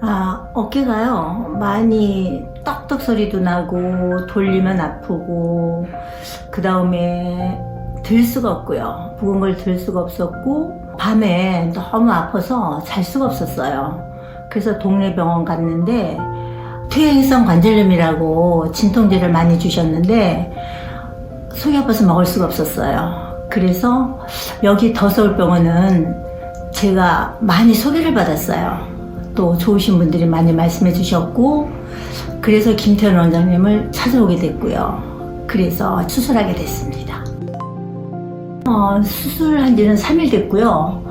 아, 어깨가요. 많이 떡떡 소리도 나고, 돌리면 아프고, 그 다음에 들 수가 없고요. 무거운 걸 들 수가 없었고, 밤에 너무 아파서 잘 수가 없었어요. 그래서 동네 병원 갔는데, 퇴행성 관절염이라고 진통제를 많이 주셨는데, 속이 아파서 먹을 수가 없었어요. 그래서 여기 더서울병원은 제가 많이 소개를 받았어요. 또 좋으신 분들이 많이 말씀해 주셨고, 그래서 김태현 원장님을 찾아오게 됐고요. 그래서 수술하게 됐습니다. 어, 수술한 지는 3일 됐고요.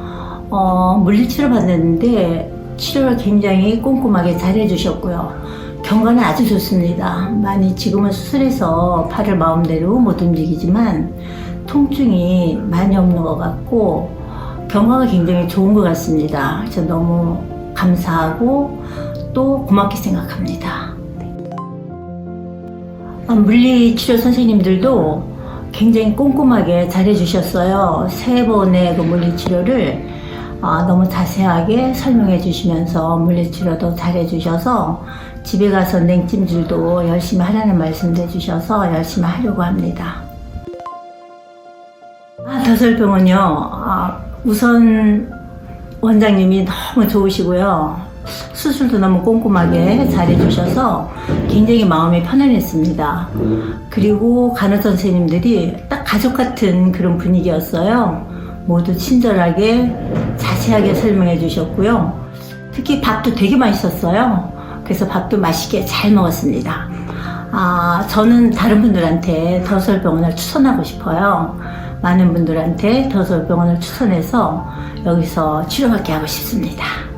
어, 물리치료 받았는데 치료를 굉장히 꼼꼼하게 잘 해주셨고요. 경과는 아주 좋습니다. 많이 지금은 수술해서 팔을 마음대로 못 움직이지만 통증이 많이 없는 것 같고 경과가 굉장히 좋은 것 같습니다. 저 너무 감사하고 또 고맙게 생각합니다. 아, 물리치료 선생님들도 굉장히 꼼꼼하게 잘해주셨어요. 세 번의 그 물리치료를 아, 너무 자세하게 설명해 주시면서 물리치료도 잘해주셔서 집에 가서 냉찜질도 열심히 하라는 말씀도 해주셔서 열심히 하려고 합니다. 아, 더설병원요. 아, 우선 원장님이 너무 좋으시고요. 수술도 너무 꼼꼼하게 잘해주셔서 굉장히 마음이 편안했습니다. 그리고 간호사 선생님들이 딱 가족 같은 그런 분위기였어요. 모두 친절하게 자세하게 설명해 주셨고요. 특히 밥도 되게 맛있었어요. 그래서 밥도 맛있게 잘 먹었습니다. 아, 저는 다른 분들한테 더설병원을 추천하고 싶어요. 많은 분들한테 더설병원을 추천해서 여기서 치료받게 하고 싶습니다.